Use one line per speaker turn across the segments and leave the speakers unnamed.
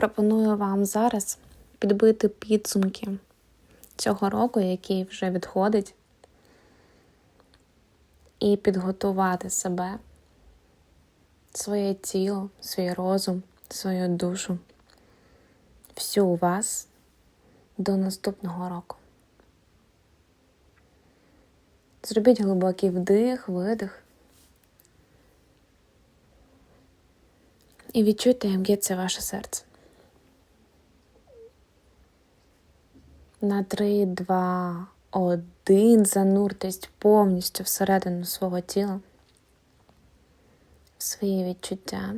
пропоную вам зараз підбити підсумки цього року, який вже відходить, і підготувати себе, своє тіло, свій розум, свою душу, всю вас до наступного року. Зробіть глибокий вдих, видих. І відчуйте, як б'ється ваше серце. На 3, 2, 1 зануртесь повністю всередину свого тіла, в свої відчуття.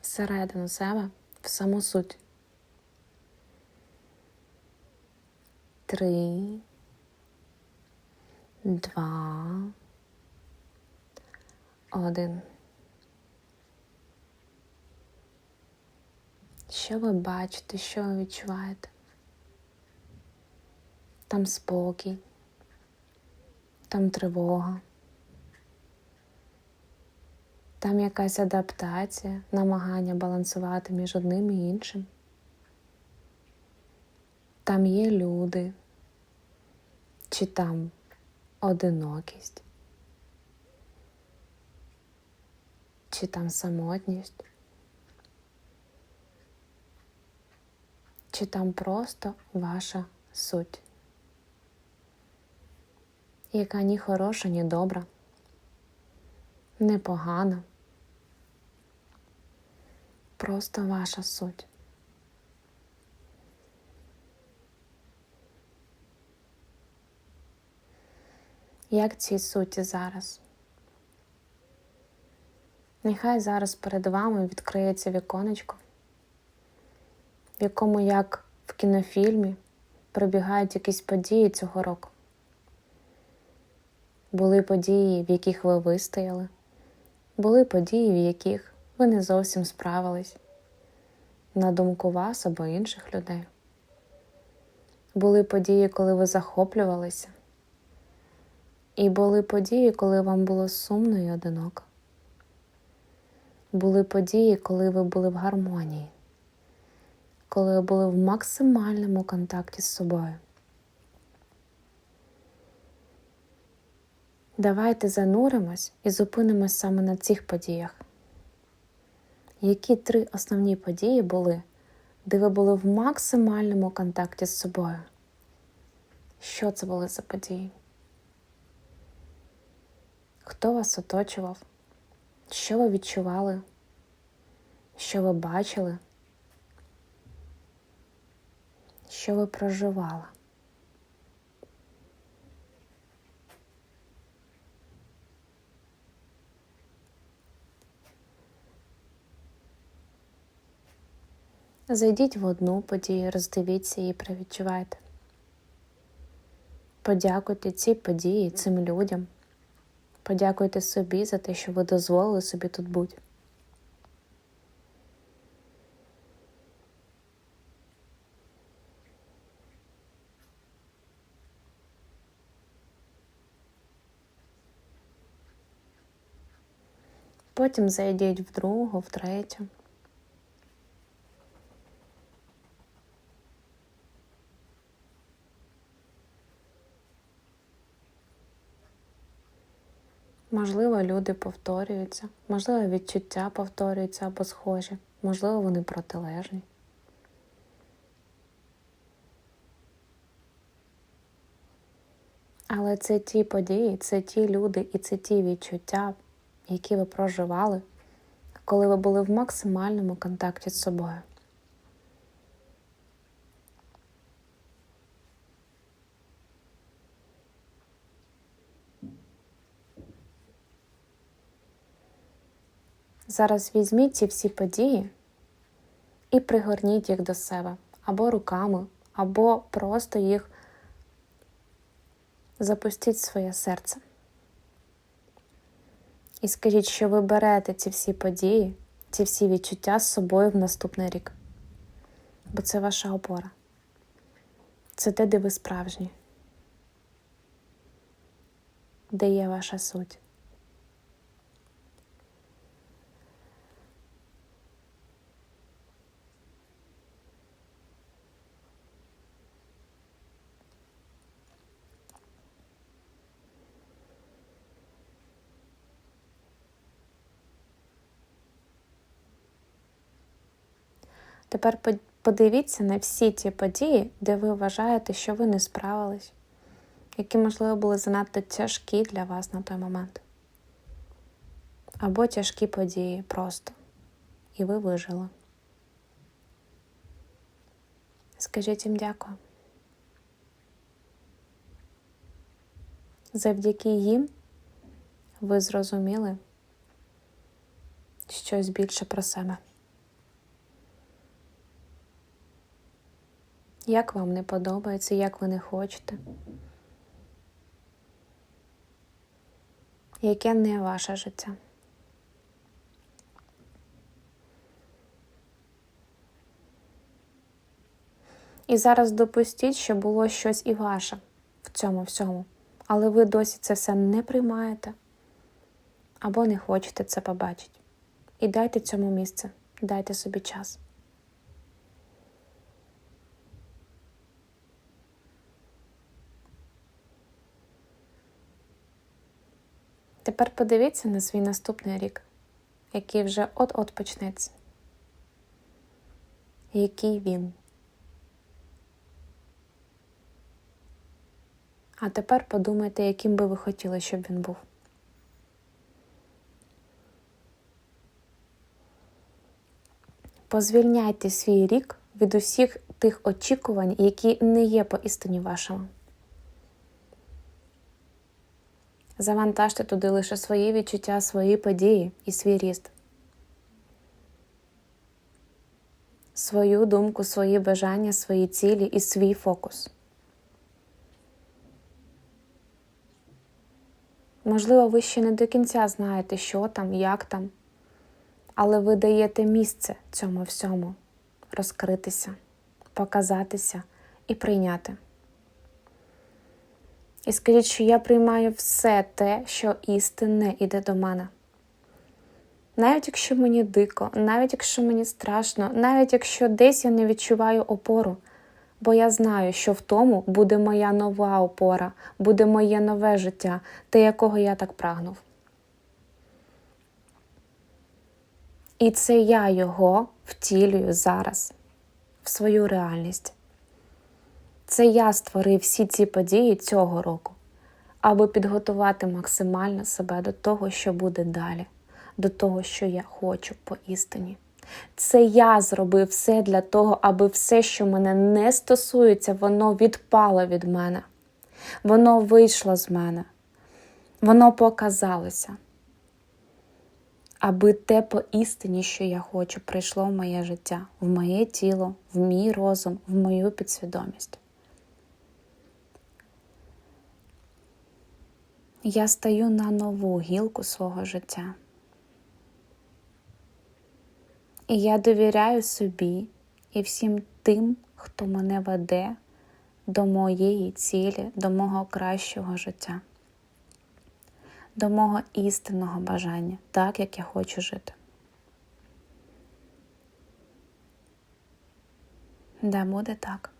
Всередину себе, в саму суть. Три, два, один. Що ви бачите, що ви відчуваєте? Там спокій, там тривога, там якась адаптація, намагання балансувати між одним і іншим. Там є люди, чи там одинокість, чи там самотність. Чи там просто ваша суть, яка ні хороша, ні добра, не погана, просто ваша суть. Як цій суті зараз? Нехай зараз перед вами відкриється віконечко якому, як в кінофільмі, пробігають якісь події цього року. Були події, в яких ви вистояли, були події, в яких ви не зовсім справились, на думку вас або інших людей. Були події, коли ви захоплювалися, і були події, коли вам було сумно і одиноко. Були події, коли ви були в гармонії коли ви були в максимальному контакті з собою. Давайте зануримось і зупинимось саме на цих подіях. Які три основні події були, де ви були в максимальному контакті з собою? Що це були за події? Хто вас оточував? Що ви відчували? Що ви бачили? Що ви проживали. Зайдіть в одну подію, роздивіться її, провідчувайте. Подякуйте цій події, цим людям. Подякуйте собі за те, що ви дозволили собі тут бути. Потім зайдіть в другу, в третю. Можливо, люди повторюються, можливо, відчуття повторюються або схожі, можливо, вони протилежні. Але це ті події, це ті люди і це ті відчуття, які ви проживали, коли ви були в максимальному контакті з собою. Зараз візьміть ці всі події і пригорніть їх до себе або руками, або просто їх запустіть в своє серце. І скажіть, що ви берете ці всі події, ці всі відчуття з собою в наступний рік. Бо це ваша опора. Це те, де ви справжні, де є ваша суть. Тепер подивіться на всі ті події, де ви вважаєте, що ви не справились, які, можливо, були занадто тяжкі для вас на той момент. Або тяжкі події просто. І ви вижили. Скажіть їм дякую. Завдяки їм ви зрозуміли щось більше про себе. Як вам не подобається, як ви не хочете? Яке не ваше життя? І зараз допустіть, що було щось і ваше в цьому всьому, але ви досі це все не приймаєте або не хочете це побачити. І дайте цьому місце, дайте собі час. Тепер подивіться на свій наступний рік, який вже от-от почнеться. Який він. А тепер подумайте, яким би ви хотіли, щоб він був. Позвільняйте свій рік від усіх тих очікувань, які не є поістині вашими. Завантажте туди лише свої відчуття, свої події і свій ріст. Свою думку, свої бажання, свої цілі і свій фокус. Можливо, ви ще не до кінця знаєте, що там, як там, але ви даєте місце цьому всьому розкритися, показатися і прийняти. І скажіть, що я приймаю все те, що істинне іде до мене. Навіть якщо мені дико, навіть якщо мені страшно, навіть якщо десь я не відчуваю опору, бо я знаю, що в тому буде моя нова опора, буде моє нове життя, те, якого я так прагнув. І це я його втілюю зараз в свою реальність. Це я створив всі ці події цього року, аби підготувати максимально себе до того, що буде далі, до того, що я хочу по істині. Це я зробив все для того, аби все, що мене не стосується, воно відпало від мене. Воно вийшло з мене. Воно показалося. Аби те по істині, що я хочу, прийшло в моє життя, в моє тіло, в мій розум, в мою підсвідомість. Я стаю на нову гілку свого життя. І я довіряю собі і всім тим, хто мене веде до моєї цілі, до мого кращого життя, до мого істинного бажання, так як я хочу жити. Да буде так.